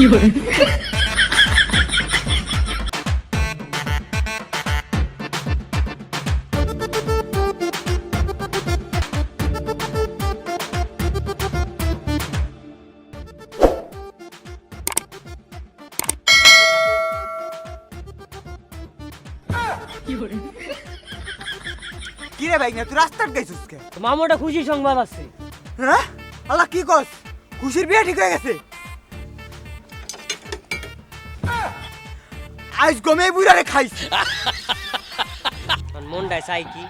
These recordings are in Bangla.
কি রে ভাই না তুই রাস্তার গাইছিস কে? মামুটা খুশি সংবাদ আছে। হ্যাঁ? আল্লাহ কি কস? খুশির বিয়ে ঠিক হয়ে গেছে। আজ গমে বুড়ারে আমার মনটায় চাই কি?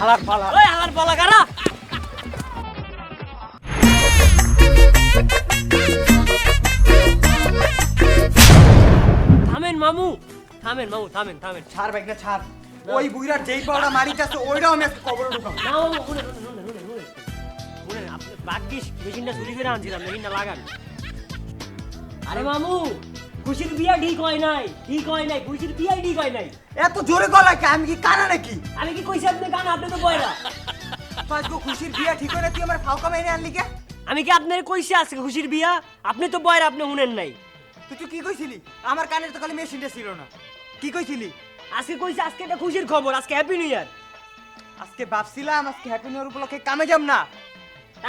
হালার পালা। ওই আমার বলা কারা? থামেন মামু থামেন মামু থামেন থামেন। ছাড় ভাই না ছাড়। ওই বুড়ার যেই পাওড়া মারিতে আছে ওইটাও আমি কবরে ঢুকাম না মামু শুনেন শুনেন শুনেন শুনেন শুনেন। আপনি বাগদিস মেশিনটা চুরি করে আনছিলাম মেশিনটা লাগান। আরে মামু খুশির বিয়া ঠিক হয় নাই ঠিক হয় নাই খুশির বিয়াই ঠিক হয় নাই। এত জোরে গলা কে? আমি কি কানা নাকি? আমি কি কইছি আপনি গান আপনি তো বয়রা। তো আজকে খুশির বিয়া ঠিক হয়ে তুই আমার ফাউকা মেনে আনলি কে? আমি কি আপনার কইছি আজকে খুশির বিয়া? আপনি তো বয়রা আপনি শুনেন নাই। তুই তুই কি কইছিলি? আমার কানের তো খালি মেশিনটা ছিল না। কি কইছিলি? আজকে কইছি আজকে এটা খুশির খবর আজকে হ্যাপি নিউ ইয়ার আজকে ভাবছিলাম আজকে হ্যাপি নিউ ইয়ার উপলক্ষে কামে যাম না।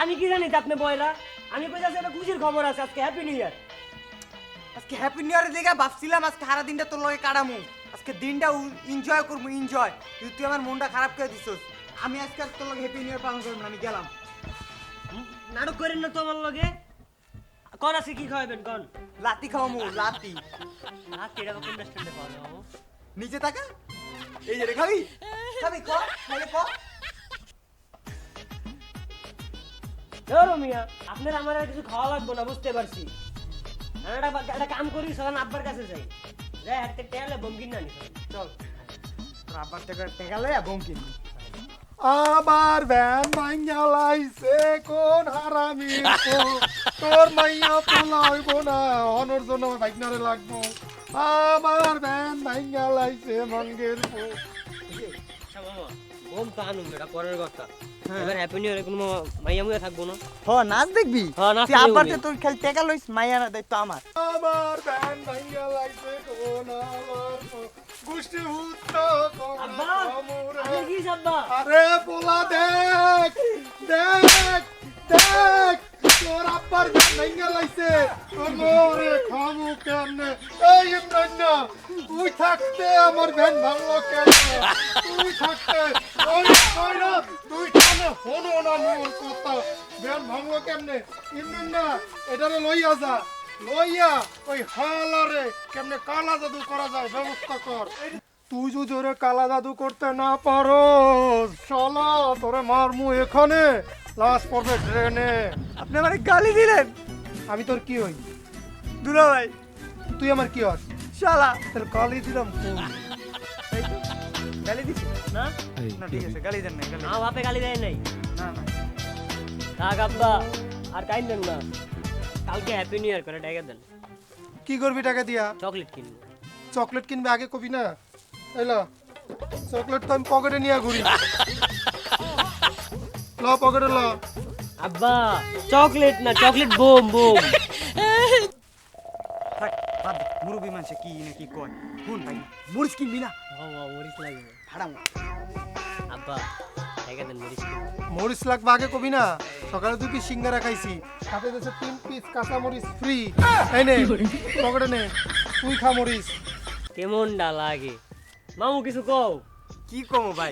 আমি কি জানি আপনি বয়রা? আমি কইছি আজকে একটা খুশির খবর আছে আজকে হ্যাপি নিউ ইয়ার আজকে হ্যাপি নিউ ইয়ারের ভাবছিলাম আজকে সারা দিনটা তোর লগে কাটামু। আজকে দিনটা এনজয় করব এনজয় কিন্তু তুই আমার মনটা খারাপ করে দিছস। আমি আজকে আর তোর লগে হ্যাপি নিউ ইয়ার পালন করব না আমি গেলাম। নাটক করেন না তো আমার লগে? কন আছে কি খাওয়াবেন কন? লাতি খাওয়ামু লাতি। হাত কেডা কোন রেস্টুরেন্টে পাওয়া যাবে নিচে থাকা। এই যে রে খাবি? খাবি ক? খাইলে ক? ধরো মিয়া আপনার আমার আর কিছু খাওয়া লাগবে না বুঝতে পারছি। আমি একটা কাম করি সকাল আব্বার কাছে যাই। যাই হাতে টেলে বমকিন না নি চল। তোর আব্বার টাকা টেকালে এবং আবার ভ্যান ভাঙ্গা লাইছে কোন হারামি তোর মাইয়া পোলাইব না অনর জন্য বাইকনারে লাগবো। আবার ভ্যান ভাঙ্গা লাইছে মঙ্গের বম তো আনুন এটা পরের কথা। এবার হ্যাপি নিউ ইয়ারে কোনো মাইয়া মুয়া থাকব না। হ নাচ দেখবি? হ্যাঁ, নাচ তুই আব্বার দেখব। তোর খালি টেকা লইস মাইয়া না দায়িত্ব আমার। আবার ভ্যান ভাঙ্গা লাইছে কোন আবার আব্বা আপনি কি আব্বা? আরে পোলা দেখ দেখ দেখ তোর আব্বার ভ্যান ভাঙ্গা লাইছে ওরে খামু কেমনে? এই ইমরান না তুই থাকতে আমার ভ্যান ভাঙলো কেমনে? তুই থাকতে ওই কই না তুই কেমনে হনো না মোর কথা? ভ্যান ভাঙলো কেমনে? ইমরান না এটারে লইয়া যা। লইয়া ওই হালারে কেমনে কালা জাদু করা যায় ব্যবস্থা কর। তুই যদি ওরে কালা জাদু করতে না পারো চলো তোরে মারমু এখানে লাশ পড়বে ট্রেনে আপনি আমার গালি দিলেন? আমি তোর কি হই? দুলা ভাই তুই আমার কি হস? শালা। তোর গালি দিলাম কোন গালি দিছি? না? না ঠিক আছে গালি দেন না গালি না বাপে গালি দেয় নাই। না না। থাক আব্বা আর কাইন দেন না। কালকে হ্যাপি নিউ ইয়ার করে ডেকে দেন। কি করবি টাকা দিয়া? চকলেট কিনবো। চকলেট কিনবে আগে কবি না? এলো চকলেট তো আমি পকেটে নিয়ে ঘুরি। ল পকেটে ল। আব্বা চকলেট না চকলেট বোম বোম। থাক বাদ দে, মানুষে কি না কি কয়। শুন ভাই মরিচ কিনবি না? মরিচ লাগবে। ভাড়াম আব্বা ডেকে মরিচ মরিচ লাগবে আগে কবি না? সকালে দুই পিস সিঙ্গারা খাইছি। সাথে দিয়েছে তিন পিস কাঁচা মরিচ ফ্রি এই নে পকেটে নে। তুই খা মরিচ। কেমনটা লাগে। মামু কিছু কও? কি কমো ভাই?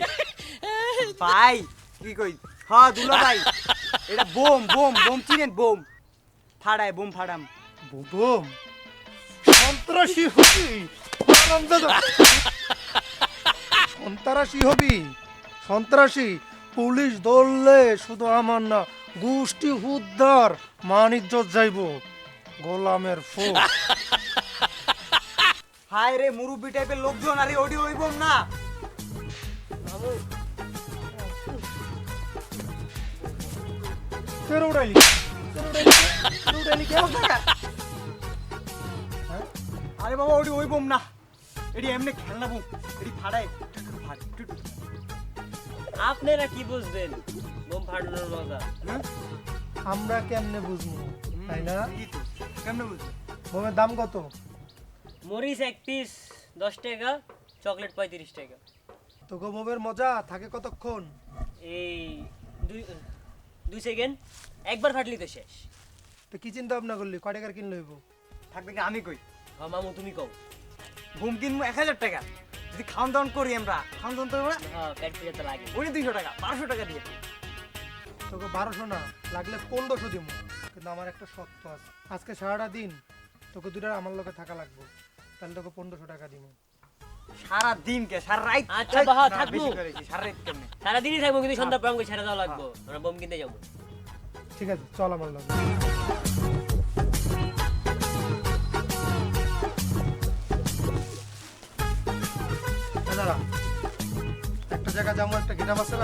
ভাই কি কই? হ্যাঁ দুলা ভাই। এটা বোম বোম বোম চিনেন বোম। ফাড়ায় বোম ফাড়াম। বুবুম সন্ত্রাসী হবি। হারামজাদা। সন্ত্রাসী হবি? সন্ত্রাসী পুলিশ ধরলে শুধু আমার না গোষ্ঠী উদ্ধার মানিজ্য যাইব। গোলামের ফু হায় রে মুরব্বি টাইপের লোকজন আরে ওডি হইব না। উড়াইলি উড়াইলি কেন? হ্যাঁ? আরে বাবা ওডি হইব না। এডি এমনি খেলনা বুম এডি ফাড়ায়। আপনারা কি বুঝবেন? বোম ফাটানোর মজা। হ্যাঁ? আমরা কেমনে বুঝব তাই না? কেমনে বুঝলি বোমের দাম কত? মরিচ এক পিস দশ টাকা চকলেট পঁয়ত্রিশ টাকা। তোকে বোমের মজা থাকে কতক্ষণ? এই দুই দুই সেকেন্ড একবার ফাটলি তো শেষ। তো কি চিন্তা ভাবনা করলি? কয় টাকার কিনলে হইব? থাকবে আমি কই? হ্যাঁ মামু তুমি কও। বুম কিনবো এক হাজার টাকা। যদি খাওয়ান দাওয়ান করি আমরা খাওয়ান দাওয়ান তো আমরা হ্যাঁ পেট পুজো তো লাগে। ওই দুইশো টাকা পাঁচশো টাকা দিয়ে। তোকে বারোশো না লাগলে পনেরোশো দিব। কিন্তু আমার একটা শর্ত আছে। আজকে সারাটা দিন তোকে দুটার আমার লোকে থাকা লাগবে। তাহলে তোকে পনেরোশো টাকা দিব। সারা দিন কে? সারা রাত আচ্ছা, না, থাকব। সারা রাত কেমনে? সারাদিনই থাকব কিন্তু সন্ধ্যা প্রাঙ্গ ছেড়ে দেওয়া লাগবো। আমরা বোম কিনতে যাব। ঠিক আছে চল আমার লোকে দাঁড়া। একটা জায়গা যাব, একটা গেটাম আছে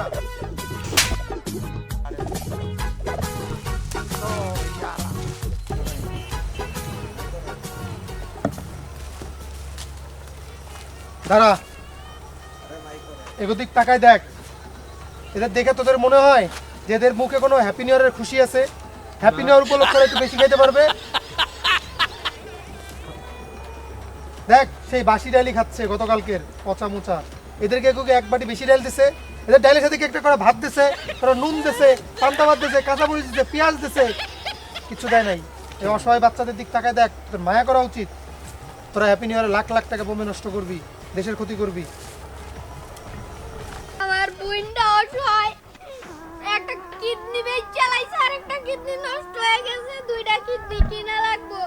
দাঁড়া। এগোদিক তাকায় দেখ। এদের দেখে তোদের মনে হয় যে এদের মুখে কোনো হ্যাপি নিউ ইয়ারের খুশি আছে? হ্যাপি নিউ ইয়ার উপলক্ষে একটু বেশি খাইতে পারবে? সেই বাসি ডালি খাচ্ছে গতকালকের পচা মোচা। এদেরকে এগুকে এক বাটি বেশি ডাল দিছে। এদের ডালের সাথে একটা করে ভাত দিছে ওরা নুন দিছে, পান্তা ভাত দিছে, কাঁচামরিচ দিছে, পেঁয়াজ দিছে, কিছু দেয় নাই। এই অসহায় বাচ্চাদের দিক তাকায় দেখ, তোর মায়া করা উচিত। তোরা হ্যাপি নিউ লাখ লাখ টাকা বোমে নষ্ট করবি, দেশের ক্ষতি করবি। আমার বোনটা অসহায়। একটা কিডনি বেচ চালাইছে আর একটা কিডনি নষ্ট হয়ে গেছে, দুইটা কিডনি কিনা লাগবো।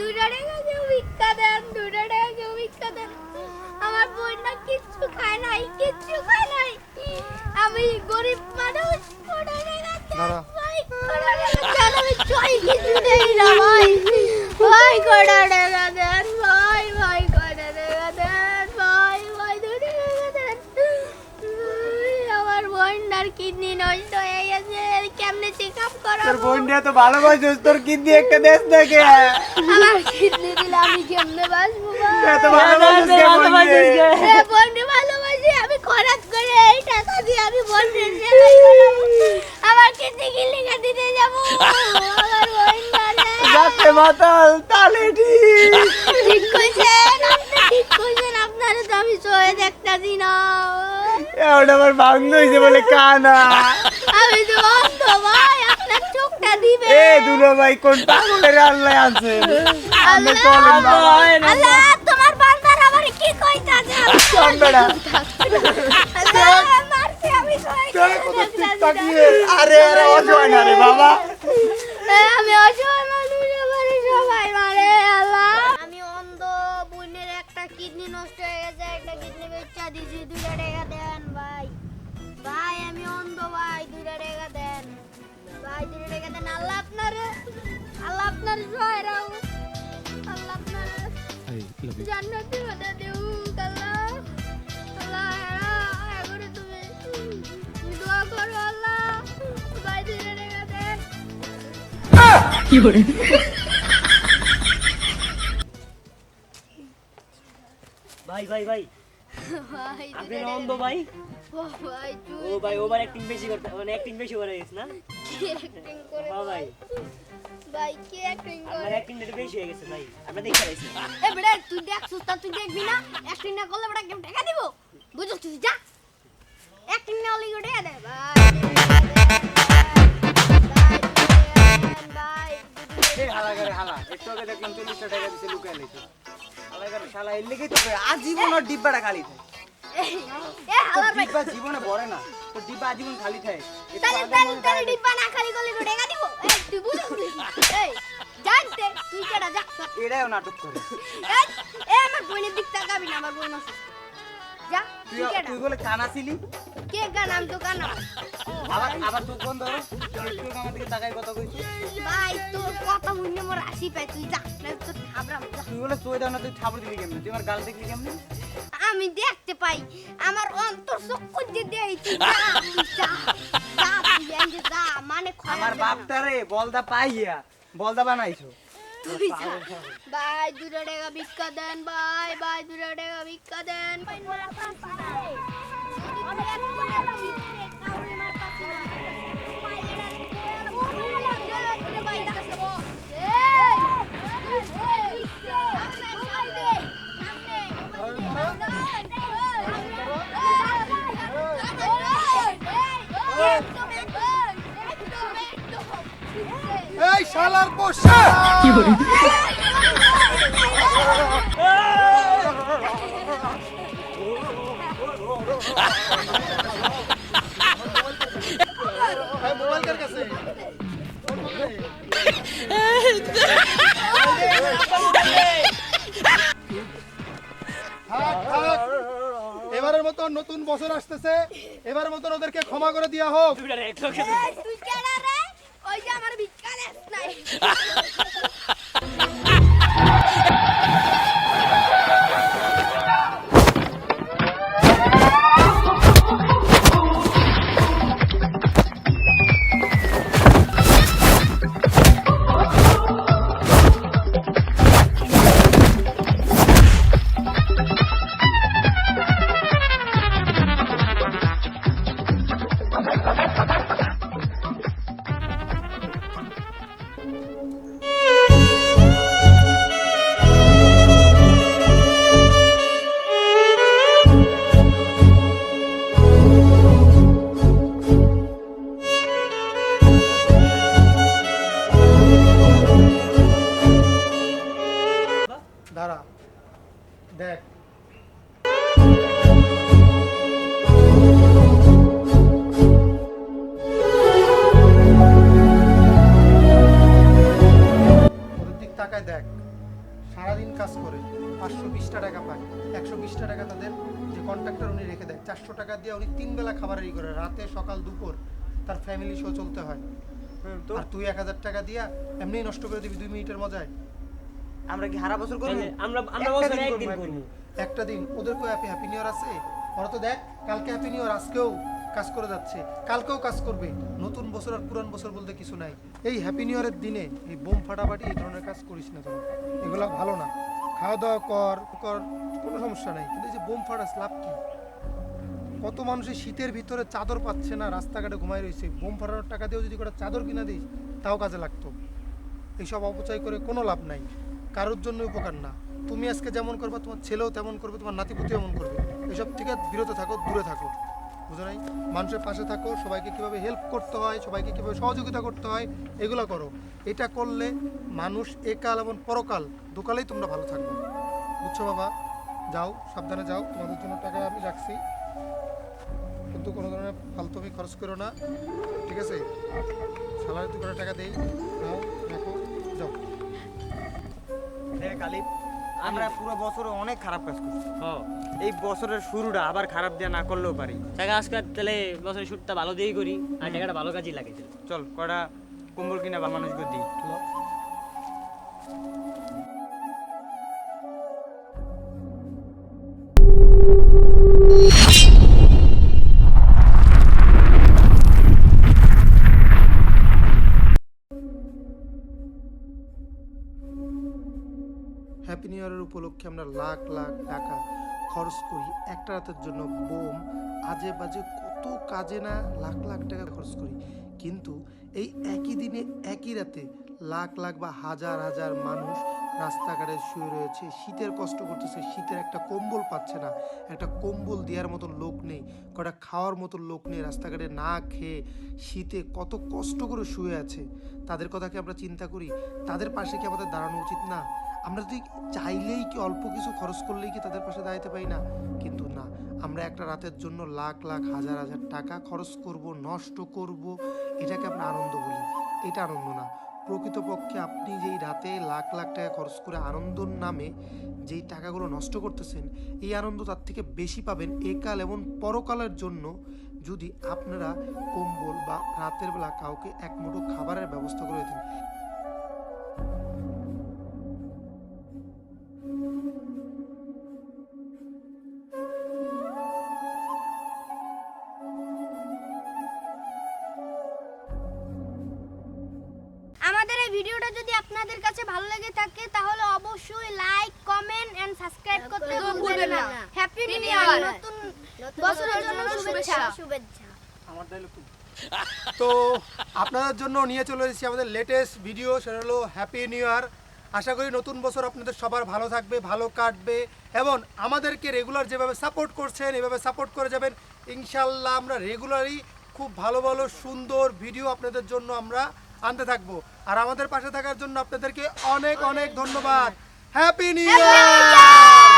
দুইটা টাকা কেউ ভিক্ষা দেন দুইটা টাকা কেউ ভিক্ষা দেন। আমার বোনটা কিচ্ছু খায় নাই কিচ্ছু খায় নাই। আমি গরিব মানুষ কোটা টাকা দেন ভাই কোটা টাকা দেন আমি চাই কিছু দেই না ভাই। ভাই টাকা দেন তোর করাবো তো ভালোবাসিস তোর কিডনি একটা দেশ দেখে আমার কিডনি দিলে আমি কেমনে বাঁচবো এত ভালোবাসিস কে বোন দিয়ে? বোনকে ভালোবাসি আমি খরচ করে এই টাকা দিয়ে আমি বোনকে আমার কিডনি কিলিকা দিতে যাব। আমার বোনটারে যাতে মাতাল তালে ঠিক। ঠিক কইছেন আপনি ঠিক কইছেন আপনারে তো আমি সয়ে দেখতাছি না। এখন আমার ভাঙন হয়েছে বলে কানা। আমি তো অন্ধ ভাই আপনার চোখটা দিবে এ দুলো ভাই কোন পাগলের আল্লাহ আছে? আল্লাহ, চলেন আল্লাহ তোমার বান্দার আমার কি কইতাছে? চল বেড়া আমি তোরা কত ঠিক তাকিয়ে আরে আরে অজয় না রে বাবা। আমি অসহায় মানুষ আমার সবাই মারে আল্লাহ। আমি অন্ধ বোনের একটা কিডনি নষ্ট হয়ে গেছে একটা কিডনি বেচা দিছি দুইটা টাকা আল্লাহ আপনার আল্লাহ আপনার সহায় রাখো আল্লাহ আপনার জান্নাতে হতে দেউক আল্লাহ। আল্লাহ এবারে তুমি দোয়া করো আল্লাহ। ভাই ভাই ভাই। ভাই ভাই আপনি অন্ধ ভাই। ও ভাই ও ভাই ওভার অ্যাক্টিং বেশি করতে মানে অ্যাক্টিং বেশি করে গেছে না? অ্যাক্টিং করে হ্যাঁ ভাই। ভাই কি অ্যাক্টিং আপনার করে? অ্যাক্টিং একটু বেশি হয়ে গেছে ভাই। আমরা দেখতে পাইছি এ বেটা তুই দেখ সুস্তা তুই দেখবি না? অ্যাক্টিং না করলে বেটা কেম টাকা দিব। বুঝছ তুই যা। অ্যাক্টিং না হলে কেউ দে ভাই এই হালা করে হালা। একটু আগে দেখলাম চল্লিশটা টাকা দিছে লুকায় লেছে হালা করে শালা এর লেগেই তো কই, আজীবন ডিব্বাটা খালি থাকে। ডিব্বা জীবনে ভরে না। তোর ডিব্বা আজীবন খালি থাকে তাহলে তাহলে তাহলে ডিব্বা না খালি করলে কেউ টাকা দিব। তুই বুঝছ এই জানতে তুই কেডা যা। এটাও নাটক করে। এ আমার বোনের দিক তাকাবি না আমার বোন আছে। যা তুই তুই কেডা? তুই বলে কে গান আমি তো আবার আবার তুই আমার দিকে তাকাই কথা কইছিস ভাই তোর কথা মোর হাসি পায়। তুই যা না তো থাবরাম তুই বলে চোখ দাও না তুই ঠাবর দিলি কেমনে? তুই আমার গাল দেখলি কেমনে? আমি দেখতে পাই। আমার অন্তর চক্ষু দিয়ে দেখি মানে আমার বাপটা রে বাপটারে বলদা পাইয়া বলদা বানাইছো। তুই যা। ভাই দুটো টাকা ভিক্ষা দেন ভাই ভাই দুটো টাকা ভিক্ষা দেন। এবারের মতো নতুন বছর আসতেছে এবারের মতন ওদেরকে ক্ষমা করে দেওয়া হোক দুইটা এক লক্ষ এই, তুই কেডা রে? ওই যে আমার ভিক্ষা দেস নাই। দেখ। তাকায় দেখ। সারাদিন কাজ করে পাঁচশো বিশটা টাকা পায়। একশো বিশটা টাকা তাদের যে কন্ট্রাক্টর উনি রেখে দেয়। চারশো টাকা দিয়ে উনি তিন বেলা খাবারের ই করে রাতে সকাল দুপুর তার ফ্যামিলি শো চলতে হয়। আর তুই এক হাজার টাকা দিয়া এমনিই নষ্ট করে দিবি দুই মিনিটের মজায়। আমরা কি হারা বছর করব? আমরা আমরা বছরে একদিন করব, করব। একটা দিন। ওদের কো হ্যাপি হ্যাপি নিউ ইয়ার আছে? ওরা তো দেখ কালকে হ্যাপি নিউ ইয়ার আজকেও কাজ করে যাচ্ছে। কালকেও কাজ করবে। নতুন বছর আর পুরান বছর বলতে কিছু নাই। এই হ্যাপি নিউ ইয়ারের দিনে এই বোম ফাটাফাটি এই ধরনের কাজ করিস না তোরা এগুলো ভালো না। খাওয়া দাওয়া কর কর কোনো সমস্যা নাই। কিন্তু এই যে বোম ফাটাস লাভ কি? কত মানুষের শীতের ভিতরে চাদর পাচ্ছে না রাস্তাঘাটে ঘুমাই রয়েছে। বোম ফাটানোর টাকা দিয়েও যদি কটা চাদর কিনা দিস তাও কাজে লাগতো। এইসব অপচয় করে কোনো লাভ নাই। কারোর জন্য উপকার না। তুমি আজকে যেমন করবে, তোমার ছেলেও তেমন করবে, তোমার নাতিপুতিও এমন করবে। এসব থেকে বিরত থাকো, দূরে থাকো। বুঝো নাই? মানুষের পাশে থাকো, সবাইকে কীভাবে হেল্প করতে হয়, সবাইকে কীভাবে সহযোগিতা করতে হয়, এগুলো করো। এটা করলে মানুষ একাল এবং পরকাল, দুকালেই তোমরা ভালো থাকবে। বুঝছ বাবা? যাও, সাবধানে যাও, তোমাদের জন্য টাকা আমি রাখছি। কিন্তু কোনো ধরনের ফালতুমি খরচ করো না। ঠিক আছে? স্যালারি দু টাকা দেই। নাও রাখো, যাও। দেখ আলিফ আমরা পুরো বছরে অনেক খারাপ কাজ করছি। এই বছরের শুরুটা আবার খারাপ দিয়ে না করলেও পারি। টাকা আজকে তাহলে বছরের শুরুটা ভালো দিয়েই করি আর টাকাটা ভালো কাজেই লাগে চল কটা কম্বল কিনা বা মানুষকে দিই। হ্যাপি নিউ ইয়ারের উপলক্ষে আমরা লাখ লাখ টাকা খরচ করি একটা রাতের জন্য বোম আজে বাজে কত কাজে না লাখ লাখ টাকা খরচ করি। কিন্তু এই একই দিনে, একই রাতে লাখ লাখ বা হাজার হাজার মানুষ রাস্তাঘাটে শুয়ে রয়েছে। শীতের কষ্ট করতেছে, শীতের একটা কম্বল পাচ্ছে না। একটা কম্বল দেওয়ার মতো লোক নেই, কটা খাওয়ার মতো লোক নেই রাস্তাঘাটে না খেয়ে শীতে কত কষ্ট করে শুয়ে আছে। তাদের কথা কি আমরা চিন্তা করি? তাদের পাশে কি আমাদের দাঁড়ানো উচিত? না। আমরা যদি চাইলেই কি অল্প কিছু খরচ করলেই কি তাদের পাশে দাঁড়াতে পারি না? কিন্তু না, আমরা একটা রাতের জন্য লাখ লাখ, হাজার হাজার টাকা খরচ করব, নষ্ট করব, এটাকে আমরা আনন্দ বলি। এটা আনন্দ না। প্রকৃতপক্ষে আপনি যেই রাতে লাখ লাখ টাকা খরচ করে আনন্দর নামে যেই টাকাগুলো নষ্ট করতেছেন, এই আনন্দ তার থেকে বেশি পাবেন একাল এবং পরকালের জন্য যদি আপনারা কম্বল বা রাতের বেলা কাউকে এক মুঠো খাবারের ব্যবস্থা করে ভিডিওটা যদি আপনাদের কাছে ভালো লেগে থাকে তাহলে অবশ্যই লাইক কমেন্ট এন্ড সাবস্ক্রাইব করতে ভুলবেন না। হ্যাপি নিউ ইয়ার নতুন বছরের জন্য শুভেচ্ছা। শুভেচ্ছা। তো আপনাদের জন্য নিয়ে চলে এসেছি আমাদের লেটেস্ট ভিডিও সেটা হলো হ্যাপি নিউ ইয়ার আশা করি নতুন বছর আপনাদের সবার ভালো থাকবে ভালো কাটবে এবং আমাদেরকে রেগুলার যেভাবে সাপোর্ট করছেন এভাবে সাপোর্ট করে যাবেন ইনশাল্লাহ আমরা রেগুলারই খুব ভালো ভালো সুন্দর ভিডিও আপনাদের জন্য আমরা আনতে থাকব। আর আমাদের পাশে থাকার জন্য আপনাদেরকে অনেক অনেক ধন্যবাদ। হ্যাপি নিউ ইয়ার